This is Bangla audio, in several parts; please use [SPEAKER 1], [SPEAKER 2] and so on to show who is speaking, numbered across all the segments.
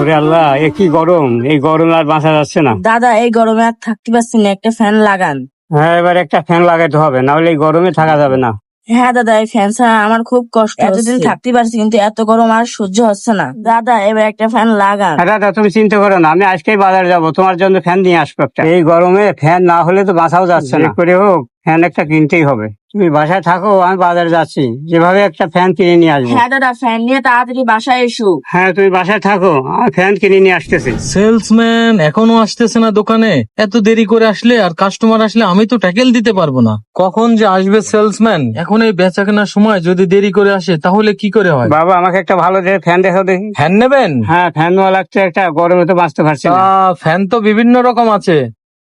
[SPEAKER 1] ওরে আল্লাহ এ কি গরম? এই গরম আর বাঁচা যাচ্ছে না।
[SPEAKER 2] দাদা এই গরমে আর থাকতে পারছি না একটা ফ্যান লাগান।
[SPEAKER 1] হ্যাঁ এবার একটা ফ্যান লাগাতে হবে না হলে এই গরমে থাকা যাবে না।
[SPEAKER 2] হ্যাঁ দাদা এই ফ্যান ছাড়া আমার খুব কষ্ট এতদিন থাকতে পারছি কিন্তু এত গরম আর সহ্য হচ্ছে না। দাদা এবার একটা ফ্যান লাগান।
[SPEAKER 1] হ্যাঁ দাদা তুমি চিন্তা করো না আমি আজকেই বাজার যাব তোমার জন্য ফ্যান নিয়ে আসব একটা। এই গরমে ফ্যান না হলে তো বাঁচাও যাচ্ছে না। করে হোক ফ্যান একটা কিনতেই হবে। তুমি বাসায় থাকো আমি বাজারে যাচ্ছি। যেভাবে একটা ফ্যান কিনে নিয়ে আসব।
[SPEAKER 2] হ্যাঁ দাদা ফ্যান নিয়ে তাড়াতাড়ি বাসায় এসো।
[SPEAKER 1] হ্যাঁ তুমি বাসায় থাকো আমি ফ্যান কিনে নিয়ে আসতেছি।
[SPEAKER 3] সেলসম্যান এখনও আসতেছে না দোকানে। এত দেরি করে আসলে আর কাস্টমার আসলে আমি তো ট্যাকেল দিতে পারব না। কখন যে আসবে সেলসম্যান? এখন এই বেচা কেনার সময় যদি দেরি করে আসে তাহলে কি করে হয়?
[SPEAKER 1] বাবা আমাকে একটা ভালো দেখে ফ্যান দেখাও দেখি।
[SPEAKER 3] ফ্যান নেবেন?
[SPEAKER 1] হ্যাঁ ফ্যান নেওয়া লাগছে একটা গরমে তো বাঁচতে পারছি না।
[SPEAKER 3] ফ্যান তো বিভিন্ন রকম আছে।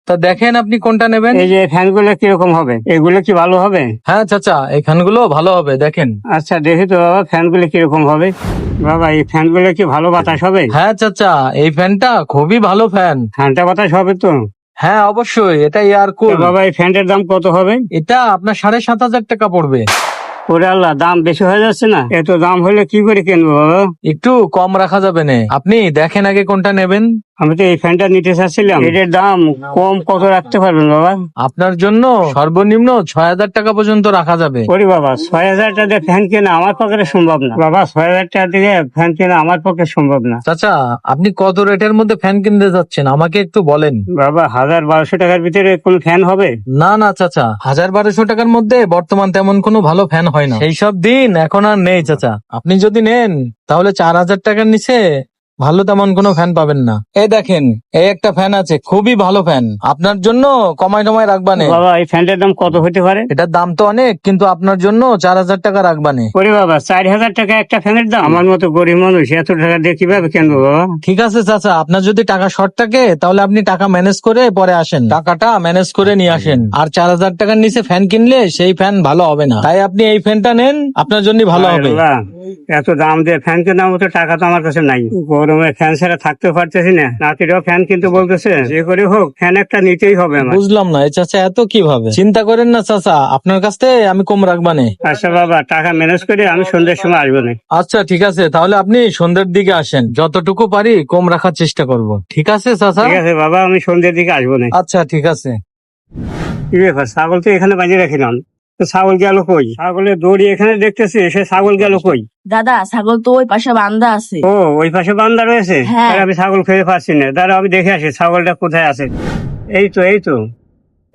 [SPEAKER 3] তা দেখেন আপনি কোনটা নেবেন?
[SPEAKER 1] এই যে ফ্যানগুলো কীরকম হবে? এগুলো কি ভালো হবে?
[SPEAKER 3] হ্যাঁ চাচা এই ফ্যানগুলো ভালো হবে দেখেন।
[SPEAKER 1] আচ্ছা দেখি তো বাবা ফ্যানগুলো কীরকম হবে? বাবা এই ফ্যানগুলো কি ভালো বাতাস হবে?
[SPEAKER 3] হ্যাঁ চাচা এই ফ্যানটা খুবই ভালো ফ্যান।
[SPEAKER 1] ফ্যানটা বাতাস হবে তো?
[SPEAKER 3] হ্যাঁ অবশ্যই এটা এয়ার কুল
[SPEAKER 1] বাবা এই ফ্যানটার দাম কত হবে?
[SPEAKER 3] এটা আপনার সাড়ে সাত হাজার টাকা পড়বে।
[SPEAKER 1] ওরে আল্লাহ দাম বেশি হয়ে যাচ্ছে না? এত দাম হলে কি করে কিনবো বাবা?
[SPEAKER 3] একটু কম রাখা যাবে না। আপনি দেখেন আগে কোনটা নেবেন।
[SPEAKER 1] আমি তো এই ফ্যানটা নিতে চাচ্ছিলাম। এটার দাম কম কত রাখতে পারবেন বাবা?
[SPEAKER 3] আপনার জন্য সর্বনিম্ন ছয় হাজার টাকা পর্যন্ত রাখা যাবে।
[SPEAKER 1] ওরে বাবা ছয় হাজার টাকা দিয়ে ফ্যান কেনা আমার পক্ষে সম্ভব না। বাবা ছয় হাজার টাকা দিয়ে ফ্যান কেনা আমার পক্ষে সম্ভব না।
[SPEAKER 3] চাচা আপনি কত রেটের মধ্যে ফ্যান কিনতে যাচ্ছেন? আমাকে একটু বলেন।
[SPEAKER 1] বাবা হাজার বারোশো টাকার ভিতরে কোন ফ্যান হবে?
[SPEAKER 3] না না চাচা। হাজার বারোশো টাকার মধ্যে বর্তমান তেমন কোনো ভালো ফ্যান হয় না। সেই সব দিন এখন আর নেই চাচা। আপনি যদি নেন তাহলে চার হাজার টাকার নিচে ভালো তেমন কোনো ফ্যান পাবেন না। এই দেখেন এই একটা ফ্যান আছে খুবই ভালো ফ্যান আপনার জন্য কমাই টমাই রাখবানে
[SPEAKER 1] বাবা এই ফ্যানটার দাম কত হতে পারে?
[SPEAKER 3] এটার দাম তো অনেক কিন্তু আপনার জন্য চার হাজার টাকা রাখবানে
[SPEAKER 1] ওরে বাবা চার হাজার টাকা একটা ফ্যানের দাম? আমার মতো গরিব মানুষ এত টাকা দিয়ে কীভাবে কিনবো বাবা?
[SPEAKER 3] ঠিক আছে চাচা আপনার যদি টাকা শর্ট থাকে তাহলে আপনি টাকা ম্যানেজ করে পরে আসেন। টাকাটা ম্যানেজ করে নিয়ে আসেন। আর চার হাজার টাকার নিচে ফ্যান কিনলে সেই ফ্যান ভালো হবে না। তাই আপনি এই ফ্যানটা নেন আপনার জন্য ভালো হবে।
[SPEAKER 1] এত দাম দিয়ে ফ্যান কেনার মতো টাকা তো আমার কাছে নাই। গরমে ফ্যান ছাড়া থাকতে পারতেছি না। নাতিরাও ফ্যান কিন্তু বলতেছে যে করে হোক ফ্যান একটা নিতেই হবে আমার
[SPEAKER 3] বুঝলাম না এই চাচা এত কীভাবে? চিন্তা করেন না চাচা আপনার কাছ থেকে আমি কম রাখবানে
[SPEAKER 1] আচ্ছা বাবা টাকা ম্যানেজ করে আমি সন্ধ্যের সময় আসব না।
[SPEAKER 3] আচ্ছা ঠিক আছে তাহলে আপনি সন্ধ্যের দিকে আসেন। যতটুকু পারি কম রাখার চেষ্টা করব। ঠিক আছে চাচা?
[SPEAKER 1] ঠিক আছে বাবা আমি সন্ধ্যের দিকে আসব না।
[SPEAKER 3] আচ্ছা ঠিক আছে।
[SPEAKER 1] কি ব্যাপার ছাগল তো এখানে বাজিয়ে রাখিলাম তো ছাগল গেল কই? ছাগলের দড়ি এখানে দেখতেছি সে ছাগল গেল কই?
[SPEAKER 2] দাদা ছাগল তো ওই পাশে বান্ধা আছে।
[SPEAKER 1] ও ওই পাশে বান্দা রয়েছে?
[SPEAKER 2] হ্যাঁ।
[SPEAKER 1] আমি ছাগল খেয়ে পাচ্ছি না। দাঁড়া আমি দেখে আসি ছাগলটা কোথায় আছে। এই তো এই তো।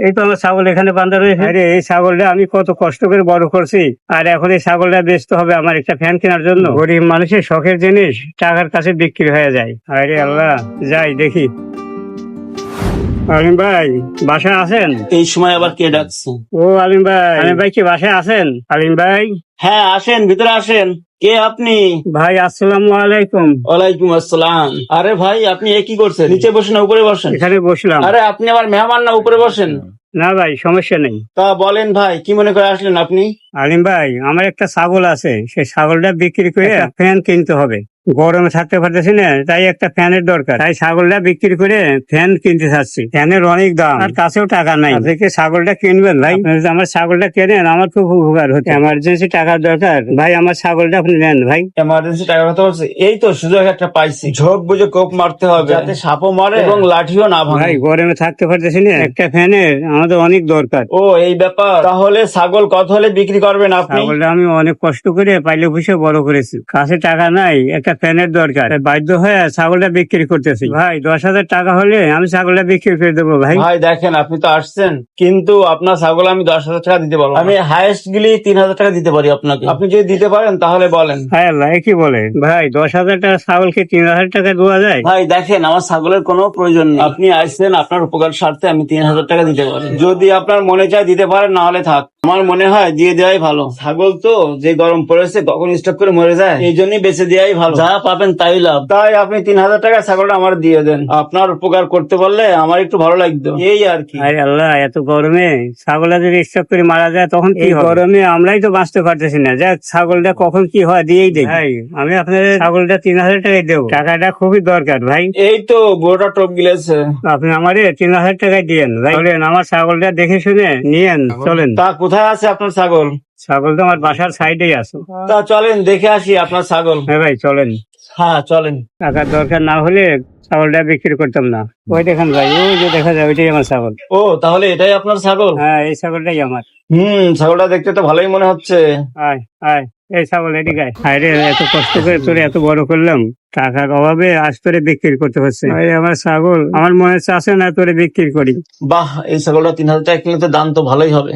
[SPEAKER 1] এই তো আমার ছাগল এখানে বান্ধা রয়েছে। আরে এই ছাগলটা আমি কত কষ্ট করে বড় করছি। আর এখন এই ছাগলটা বেচতে হবে আমার একটা ফ্যান কেনার জন্য। গরিব মানুষের শখের জিনিস টাকার কাছে বিক্রি হয়ে যায়। আরে আল্লাহ যাই দেখি। আলিম ভাই বাসায় আছেন?
[SPEAKER 4] এই সময় আবার কে ডাকছে?
[SPEAKER 1] ও আলিম ভাই। আলিম ভাই কি বাসায় আছেন? আলিম ভাই?
[SPEAKER 4] হ্যাঁ আসেন ভিতরে আসেন। কে আপনি?
[SPEAKER 1] ভাই আসসালামু আলাইকুম।
[SPEAKER 4] ওয়ালাইকুম আসসালাম। আরে ভাই আপনি এ কি করছেন? নিচে বসেন না উপরে বসেন।
[SPEAKER 1] এখানে বসলাম।
[SPEAKER 4] আরে আপনি আবার মেহমান না উপরে বসেন।
[SPEAKER 1] না ভাই সমস্যা নেই।
[SPEAKER 4] তা বলেন ভাই কি মনে করে আসলেন আপনি?
[SPEAKER 1] আলিম ভাই আমার একটা ছাগল আছে। সেই ছাগলটা বিক্রি করে ফ্যান কিনতে হবে। গরমে থাকতে পারতেছি না তাই একটা ফ্যানের দরকার। তাই ছাগলটা বিক্রি করে ফ্যান কিনতে চাচ্ছি। ফ্যানের অনেক দাম। আর কাছেও টাকা নাই। থেকে ছাগলটা কিনবেন ভাই? আমার ছাগলটা কেনেন আমার খুব উপকার হচ্ছে। এমার্জেন্সি টাকার দরকার। ভাই আমার ছাগলটা আপনি নেন ভাই।
[SPEAKER 4] এমার্জেন্সি টাকা কথা বলছে। এই তো সুযোগ একটা পাইছি। ঝোপ বুঝে কোপ মারতে হবে। যাতে সাপও মারে এবং লাঠিও না
[SPEAKER 1] ভাই গরমে থাকতে পারতেছি না। একটা ফ্যানের আমাদের অনেক দরকার।
[SPEAKER 4] ও এই ব্যাপার। তাহলে ছাগল কত হলে বিক্রি করবেন আপনি?
[SPEAKER 1] ছাগলটা আমি অনেক কষ্ট করে পাইলে পুষে বড় করেছি। কাছে টাকা নাই একটা ফ্যানের দরকার। বাধ্য হয়ে ছাগলটা বিক্রি করতেছি। ভাই দশ হাজার টাকা হলে আমি ছাগলটা বিক্রি করে দেবো ভাই।
[SPEAKER 4] ভাই দেখেন আপনি তো আসছেন কিন্তু আপনার ছাগল আমি দশ হাজার টাকা দিতে পারব আমি হাইয়েস্ট গেলে তিন হাজার টাকা দিতে পারি আপনাকে। আপনি যদি দিতে পারেন তাহলে বলেন।
[SPEAKER 1] হায় আল্লাহ কি বলে? ভাই দশ হাজার টাকা ছাগলকে তিন হাজার টাকা দেওয়া যায়?
[SPEAKER 4] ভাই দেখেন আমার ছাগলের কোনো প্রয়োজন নেই। আপনি আসছেন আপনার উপকার স্বার্থে আমি তিন হাজার টাকা দিতে পারি। যদি আপনার মনে চায় দিতে পারেন না হলে থাক। আমার মনে হয় দিয়ে দেওয়াই ভালো। ছাগল তো যে গরম পড়েছে কখন স্টক করে মরে যায়? এই জন্যই বেঁচে দেওয়াই ভালো। যা পাবেন তাই লাভ। তাই আপনি তিন হাজার টাকা ছাগলটা আমার দিয়ে দেন। আপনার উপকার করতে পারলে আমার একটু ভালো লাগতো। এই আর কি।
[SPEAKER 1] আরে আল্লাহ এত গরমে ছাগলটা যদি স্টক করে মারা যায় তখন কি গরমে আমরাই তো বাঁচতে পারতেছি না। যাক ছাগলটা কখন কি হয় দিয়েই দেখ। ভাই আমি আপনাদের ছাগলটা তিন হাজার টাকায় দেবো। টাকাটা খুবই দরকার ভাই।
[SPEAKER 4] এই তো বুড়োটা টপ গিলেছে।
[SPEAKER 1] আপনি আমারে তিন হাজার টাকায় দিয়েন। ভাই চলেন আমার ছাগলটা দেখে শুনে নিয়েন। চলেন।
[SPEAKER 4] তা কোথায় আছে আপনার ছাগল?
[SPEAKER 1] ছাগল তো আমার বাসার সাইডেই আছে।
[SPEAKER 4] তা চলেন দেখে আসি আপনার ছাগল।
[SPEAKER 1] হ্যাঁ ভাই চলেন।
[SPEAKER 4] হ্যাঁ চলেন।
[SPEAKER 1] টাকার দরকার না হলে ছাগলটা বিক্রি করতাম না। ওই দেখেন ভাই ওই যে দেখা যায় ওইটাই আমার ছাগল।
[SPEAKER 4] ও তাহলে এটাই আপনার ছাগল?
[SPEAKER 1] হ্যাঁ এই ছাগলটাই আমার।
[SPEAKER 4] হুম ছাগলটা দেখতে তো ভালোই মনে হচ্ছে।
[SPEAKER 1] আয় আয় এই ছাগল এদিকে আয়। আয় রে এত কষ্ট করে তোরে এত বড় করলাম। টাকার অভাবে আজ তোরে বিক্রি করতে হচ্ছে এই আমার ছাগল। আমার মনে হচ্ছে আসে না তোরে বিক্রি করি।
[SPEAKER 4] বাহ এই ছাগলটা তিন হাজার টাকা কিনলে তো দাম তো ভালোই হবে।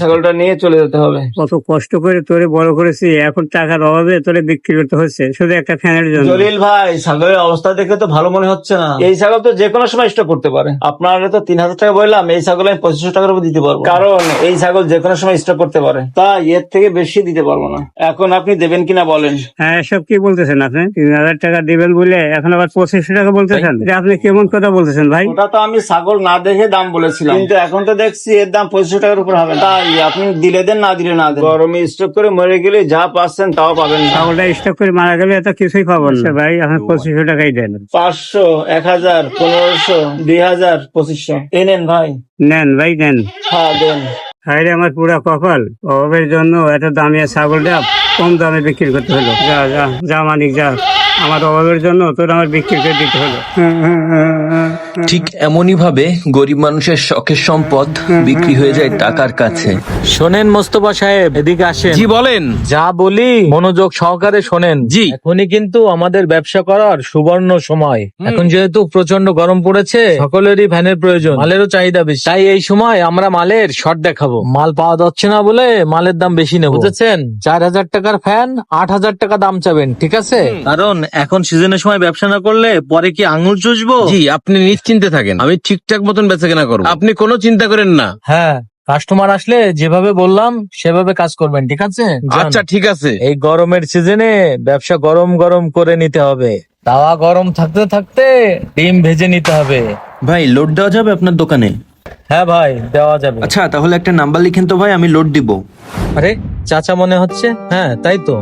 [SPEAKER 4] ছাগলটা নিয়ে চলে যেতে হবে।
[SPEAKER 1] কত কষ্ট করে তোরে বড় করেছি এখন টাকার অভাবে তোরে বিক্রি করতে হচ্ছে শুধু একটা ফ্যানের জন্য।
[SPEAKER 4] জলিল ভাই ছাগলের অবস্থা দেখে তো ভালো মনে হচ্ছে না। এই ছাগল তো যে কোনো সময় স্টক করতে পারে। আপনার তো তিন হাজার টাকা বললাম এই ছাগল আমি পঁচিশশো টাকার উপর দিতে পারব। কারণ এই ছাগল যে কোনো সময় স্টক করতে পারে। তা এর থেকে বেশি দিতে পারব না। এখন আপনি দেবেন কিনা বলেন?
[SPEAKER 1] হ্যাঁ এসব কি বলতেছেন আপনি? তিন হাজার টাকা দিবেন বলে এখন আবার পঁচিশশো টাকা বলতেছেন? এটা আপনি কেমন কথা বলতেছেন ভাই?
[SPEAKER 4] ওটা তো আমি ছাগল না দেখে দাম বলেছিলাম। কিন্তু এখন তো দেখছি এর দাম পঁচিশশো টাকার উপর হবে না। তাই আপনি দিলে দেন না দিলে না দেন। গরমে স্টক করে মরে গেলে যা পাচ্ছেন তাও পাবেন না।
[SPEAKER 1] ছাগলটা স্টক করে মারা গেলে এত কিছুই পাবো না ভাই আপনি পঁচিশশো টাকাই দেন।
[SPEAKER 4] পাঁচশো এক হাজার পনেরোশো দুই হাজার পঁচিশশো। এই নেন ভাই।
[SPEAKER 1] নেন ভাই নেন।
[SPEAKER 4] হ্যাঁ দেন।
[SPEAKER 1] হাইরে আমার পুরা কপাল। অভাবের জন্য এত দামি ছাগলটা কম দামে বিক্রি করতে হলো। যা যা যা মানিক যা। আমার অভাবের জন্য তোর আমার বিক্রি করে দিতে হলো।
[SPEAKER 5] ঠিক এমনই ভাবে গরিব মানুষের শখের সম্পদ বিক্রি হয়ে যায় টাকার কাছে।
[SPEAKER 3] শোনেন মোস্তফা সাহেব এদিকে আসেন।
[SPEAKER 6] জি বলেন।
[SPEAKER 3] যা বলি মনোযোগ সহকারে শোনেন।
[SPEAKER 6] জি।
[SPEAKER 3] এখনই কিন্তু আমাদের ব্যবসা করার সুবর্ণ সময়। এখন যেহেতু প্রচণ্ড গরম পড়েছে সকলেরই ফ্যানের প্রয়োজন মালেরও চাহিদা বেশি। তাই এই সময় আমরা মালের শর্ট দেখাবো। মাল পাওয়া যাচ্ছে না বলে মালের দাম বেশি নেব। বুঝেছেন? চার হাজার টাকার ফ্যান আট হাজার টাকা দাম চাবেন ঠিক আছে? কারণ এখন সিজনের সময় ব্যবসা না করলে পরে কি আঙুল চুষবো?
[SPEAKER 6] জি আপনি নিশ্চিন্তে থাকেন। আমি ঠিকঠাক মতন বেচা কেনা করব। আপনি কোনো চিন্তা করেন না।
[SPEAKER 3] হ্যাঁ কাস্টমার আসলে যেভাবে বললাম সেভাবে কাজ করবেন ঠিক আছে?
[SPEAKER 6] আচ্ছা ঠিক আছে।
[SPEAKER 3] এই গরমের সিজনে ব্যবসা গরম গরম করে নিতে হবে। তাওয়া গরম থাকতে থাকতে ডিম ভেজে নিতে হবে।
[SPEAKER 5] ভাই লোড দেওয়া যাবে আপনার দোকানে?
[SPEAKER 3] হ্যাঁ ভাই দেওয়া যাবে।
[SPEAKER 5] আচ্ছা তাহলে একটা নাম্বার লিখেন তো ভাই আমি লোড দিব।
[SPEAKER 3] আরে চাচা মনে হচ্ছে? হ্যাঁ তাই তো।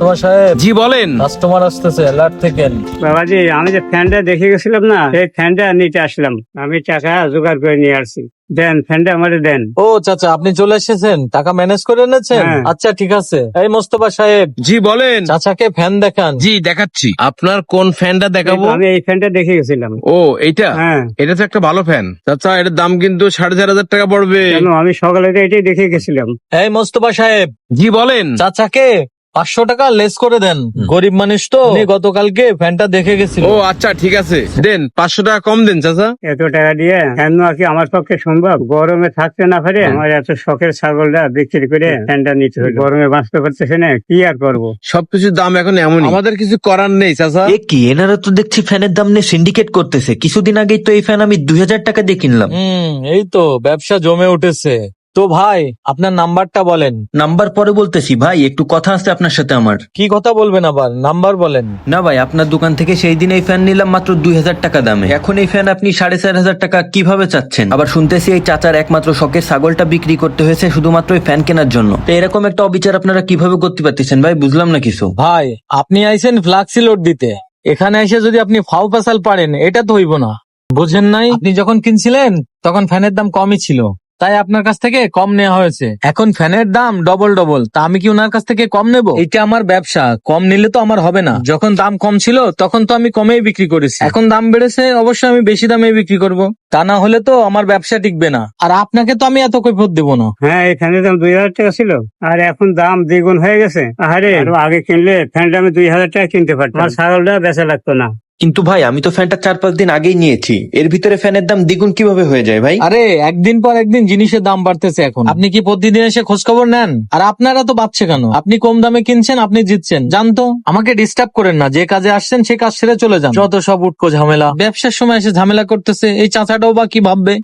[SPEAKER 3] সাহেব।
[SPEAKER 6] জি বলেন।
[SPEAKER 3] কাস্টমার আসতেছে অ্যালার্ট থেকে
[SPEAKER 1] বাবাজি আমি যে ফ্যানটা দেখে গেছিলাম না সেই ফ্যানটা নিতে আসলাম। আমি টাকা জোগাড় করে নিয়ে আসছি। দেন ফ্যানটা দেন।
[SPEAKER 3] ও চাচা আপনি চলে এসেছেন? টাকা ম্যানেজ করে এনেছেন?
[SPEAKER 1] হ্যাঁ।
[SPEAKER 3] আচ্ছা ঠিক আছে। এই মোস্তফা সাহেব।
[SPEAKER 6] জি বলেন।
[SPEAKER 3] চাচাকে ফ্যান দেখান।
[SPEAKER 6] জি দেখাচ্ছি। আপনার কোন ফ্যানটা দেখাবো?
[SPEAKER 1] আমি এই ফ্যানটা দেখে গেছিলাম।
[SPEAKER 6] ও এইটা?
[SPEAKER 1] হ্যাঁ।
[SPEAKER 6] এটা তো একটা ভালো ফ্যান। চাচা এটার দাম কিন্তু সাড়ে চার হাজার টাকা পড়বে।
[SPEAKER 1] কেন? আমি সকালে তো এটাই দেখে গেছিলাম।
[SPEAKER 3] এই মোস্তফা সাহেব।
[SPEAKER 6] জি বলেন।
[SPEAKER 3] চাচাকে পাঁচশো টাকা লেস করে দেন। গরিব মানুষ তো। উনি গতকালকে ফ্যানটা দেখে গেছিল।
[SPEAKER 6] ও আচ্ছা ঠিক আছে। দেন পাঁচশো টাকা কম দেন চাচা।
[SPEAKER 1] এত টাকা দিয়ে ফ্যান নেওয়া কি আমার পক্ষে সম্ভব? গরমে থাকতে না পারে আমার এত শখের ছাগলটা বিক্রি করে ফ্যানটা নিতে হলো। গরমে বাঁচতে পারতেছে না কি আর করব?
[SPEAKER 6] সবকিছুর দাম এখন এমন আমাদের কিছু করার নেই চাচা।
[SPEAKER 5] এ কি এনারা তো দেখছি ফ্যানের দাম নিয়ে সিন্ডিকেট করতেছে। কিছুদিন আগেই তো এই ফ্যান আমি দুই হাজার টাকা দিয়ে কিনলাম।
[SPEAKER 3] হুম এই তো ব্যবসা জমে উঠেছে। তো ভাই আপনার নাম্বারটা বলেন।
[SPEAKER 5] নাম্বার পরে বলতেছি ভাই একটু কথা আছে আপনার সাথে আমার।
[SPEAKER 3] কি কথা বলবেন আবার? নাম্বার বলেন।
[SPEAKER 5] না ভাই আপনার দোকান থেকে সেই দিন এই ফ্যান নিলাম মাত্র দুই হাজার টাকা দামে। এখন এই ফ্যান আপনি সাড়ে চার হাজার টাকা কীভাবে চাচ্ছেন? আবার শুনতেছি এই চাচার একমাত্র শখের ছাগলটা বিক্রি করতে হয়েছে শুধুমাত্র এই ফ্যান কেনার জন্য। তো এরকম একটা অবিচার আপনারা কীভাবে করতে পারতেছেন ভাই? বুঝলাম না কিছু।
[SPEAKER 3] ভাই আপনি আইছেন ফ্লাক্সি লোড দিতে। এখানে এসে যদি আপনি ফাউ পেশাল পারেন এটা তো হইব না। বুঝেন নাই? আপনি যখন কিনছিলেন তখন ফ্যানের দাম কমই ছিল। তাই আপনার কাছ থেকে কম নেওয়া হয়েছে। এখন ফ্যানের দাম ডবল ডবল তা আমি কি ওনার কাছ থেকে কম নেব? এটা আমার ব্যবসা কম নিলে তো আমার হবে না। যখন দাম কম ছিল তখন তো আমি কমেই বিক্রি করেছি। এখন দাম বেড়েছে অবশ্যই আমি বেশি দামে বিক্রি করব। তা না হলে তো আমার ব্যবসা টিকবে না। আর আপনাকে তো আমি এত কৈফত দেবো না।
[SPEAKER 1] হ্যাঁ এই ফ্যানের দাম দুই হাজার টাকা ছিল। আর এখন দাম দ্বিগুণ হয়ে গেছে। আরে আগে কিনলে ফ্যানটা আমি দুই হাজার টাকা কিনতে পারতাম। আমার ছাগলটা বেচা লাগতো না।
[SPEAKER 5] কিন্তু ভাই আমি তো ফ্যানটা চার পাঁচ দিন আগেই নিয়েছি। এর ভিতরে ফ্যানের দাম দ্বিগুণ কীভাবে হয়ে যায় ভাই?
[SPEAKER 3] আরে একদিন পর একদিন জিনিসের দাম বাড়তেছে এখন। আপনি কি প্রতিদিন এসে খোঁজ খবর নেন? আর আপনারা তো বাড়ছে কেন? আপনি কম দামে কিনছেন আপনি জিতছেন। জানতো আমাকে ডিস্টার্ব করেন না যে কাজে আসছেন সে কাজ ছেড়ে চলে যান। যত সব উটকো ঝামেলা। ব্যবসার সময় এসে ঝামেলা করতেছে এই চাচাটাও বা কি ভাববে?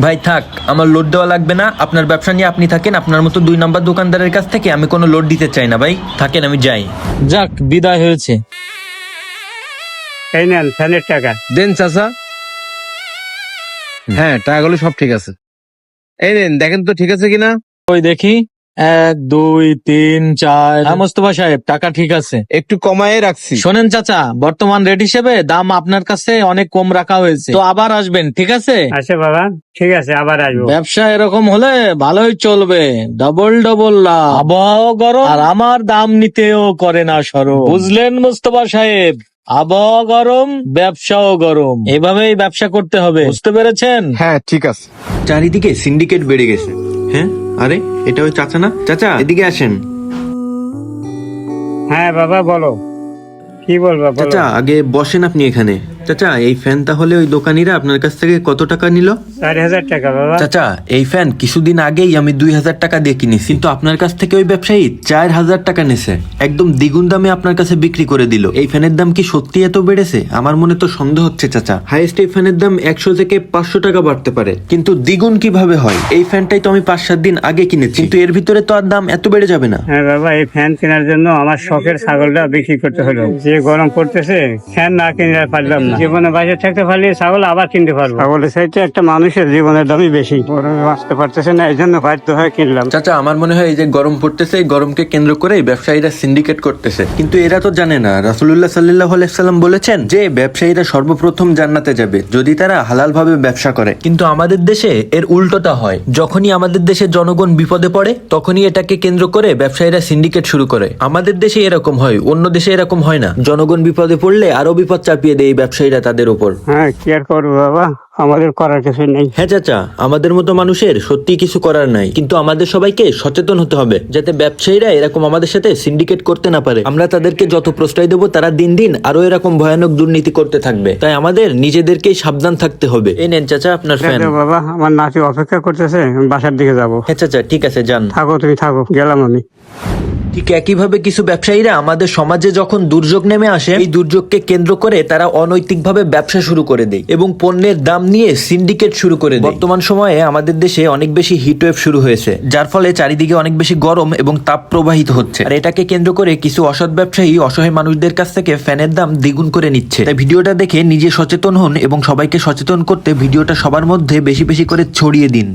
[SPEAKER 5] ভাই থাক আমার লোড দেওয়া লাগবে না। আপনার ব্যবসা নিয়ে আপনি থাকেন আপনার মতো দুই নাম্বার দোকানদারের কাছ থেকে আমি কোনো লোড দিতে চাই না ভাই। থাকেন আমি যাই।
[SPEAKER 3] যাক বিদায় হয়েছে।
[SPEAKER 1] এই নেন ফ্যানের টাকা।
[SPEAKER 6] দেন চাচা। হ্যাঁ টাকাগুলো সব ঠিক আছে। এই নেন দেখেন তো ঠিক আছে কিনা?
[SPEAKER 3] ওই দেখি। এক দুই তিন চার। হ্যাঁ, মোস্তফা সাহেব টাকা ঠিক আছে।
[SPEAKER 6] একটু কমায় রাখছি।
[SPEAKER 3] শোনেন চাচা বর্তমান রেট হিসেবে দাম আপনার কাছে অনেক কম রাখা হয়েছে। তো আবার আসবেন ঠিক আছে?
[SPEAKER 1] আচ্ছা বাবা ঠিক আছে আবার আসব।
[SPEAKER 3] ব্যবসা এরকম হলে ভালোই চলবে। ডবল ডবল লাভ। আবহাওয়া গরম। আর আমার দাম নিতেও করে না সরব বুঝলেন মুস্তফা সাহেব? আবহাওয়া গরম ব্যবসাও গরম। এভাবেই ব্যবসা করতে হবে। বুঝতে পেরেছেন?
[SPEAKER 6] হ্যাঁ ঠিক আছে।
[SPEAKER 5] চারিদিকে সিন্ডিকেট বেড়ে গেছে। হ্যাঁ? আরে এটা ওই চাচা না? চাচা এদিকে আসেন।
[SPEAKER 1] হ্যাঁ বাবা বলো। কি বলবা বলো?
[SPEAKER 5] চাচা আগে বসেন আপনি এখানে। চাচা এই ফ্যান তাহলে ওই দোকানিরা আপনার কাছ থেকে কত টাকা নিল?
[SPEAKER 1] চার হাজার টাকা বাবা।
[SPEAKER 5] চাচা এই ফ্যান কিছুদিন আগেই আমি দুই হাজার টাকা দিয়ে কিনেছি। কিন্তু আপনার কাছ থেকে ওই ব্যবসায়ী চার হাজার টাকা নেছে। একদম দ্বিগুণ দামে আপনার কাছে বিক্রি করে দিল। এই ফ্যানের দাম কি সত্যি এত বেড়েছে? আমার মনে তো সন্দেহ হচ্ছে চাচা। হাইয়েস্ট এই ফ্যানের দাম একশো থেকে পাঁচশো টাকা বাড়তে পারে। কিন্তু দ্বিগুণ কীভাবে হয়? এই ফ্যানটাই তো আমি পাঁচ সাত দিন আগে কিনেছি। কিন্তু এর ভিতরে তো আর দাম এত বেড়ে যাবে না।
[SPEAKER 1] হ্যাঁ বাবা এই ফ্যান কেনার জন্য আমার শখের ছাগলটা বিক্রি করতে হলো। যে গরম পড়তেছে ফ্যান না কিনে পারলাম না। জীবনে বাইরে থাকতে পারলে ছাগল আবার কিনতে পারব। ছাগলের সাইডে একটা মানুষের জীবনের দামই বেশি। গরমে বাঁচতে পারতেছে না এই জন্য বাধ্য হয়ে কিনলাম।
[SPEAKER 5] চাচা আমার মনে হয় এই যে গরম পড়তেছে এই গরমকে কেন্দ্র করে ব্যবসায়ীরা সিন্ডিকেট করতেছে। কিন্তু এরা তো জানে না রাসুল্লাহ সাল্লাহ সাল্লাম বলেছেন যে ব্যবসায়ীরা সর্বপ্রথম জান্নাতে যাবে যদি তারা হালাল ভাবে ব্যবসা করে। কিন্তু আমাদের দেশে এর উল্টোটা হয়। যখনই আমাদের দেশে জনগণ বিপদে পড়ে তখনই এটাকে কেন্দ্র করে ব্যবসায়ীরা সিন্ডিকেট শুরু করে। আমাদের দেশে এরকম হয় অন্য দেশে এরকম হয় না। জনগণ বিপদে পড়লে আরও বিপদ চাপিয়ে দেয় এই ব্যবসায়ীরা তাদের উপর।
[SPEAKER 1] হ্যাঁ কি আর করব বাবা? আমাদের করার কিছু নেই।
[SPEAKER 5] হ্যাঁ চাচা আমাদের মতো মানুষের সত্যি কিছু করার নাই। কিন্তু আমাদের সবাইকে সচেতন হতে হবে যাতে ব্যবসায়ীরা এরকম আমাদের সাথে সিন্ডিকেট করতে না পারে। আমরা তাদেরকে যত প্রশ্রয় দেবো তারা দিন দিন আরও এরকম ভয়ানক দুর্নীতি করতে থাকবে। তাই আমাদের নিজেদেরকেই সাবধান থাকতে হবে। এই নেন চাচা আপনার ফ্যান
[SPEAKER 1] বাবা আমার নাতি অপেক্ষা করতেছে বাসার দিকে যাব।
[SPEAKER 5] হ্যাঁ চাচা ঠিক আছে যান।
[SPEAKER 1] থাকো তুমি থাকো গেলাম আমি।
[SPEAKER 5] ঠিক একইভাবে কিছু ব্যবসায়ীরা আমাদের সমাজে যখন দুর্যোগ নেমে আসে, এই দুর্যোগকে কেন্দ্র করে তারা অনৈতিকভাবে ব্যবসা শুরু করে দেয় এবং পণ্যের দাম নিয়ে সিন্ডিকেট শুরু করে দেয়। বর্তমান সময়ে আমাদের দেশে অনেক বেশি হিটওয়েভ শুরু হয়েছে, যার ফলে চারিদিকে অনেক বেশি গরম এবং তাপ প্রবাহিত হচ্ছে। আর এটাকে কেন্দ্র করে কিছু অসৎ ব্যবসায়ী অসহায় মানুষদের কাছ থেকে ফ্যানের দাম দ্বিগুণ করে নিচ্ছে। তাই ভিডিওটা দেখে নিজে সচেতন হন এবং সবাইকে সচেতন করতে ভিডিওটা সবার মধ্যে বেশি বেশি করে ছড়িয়ে দিন।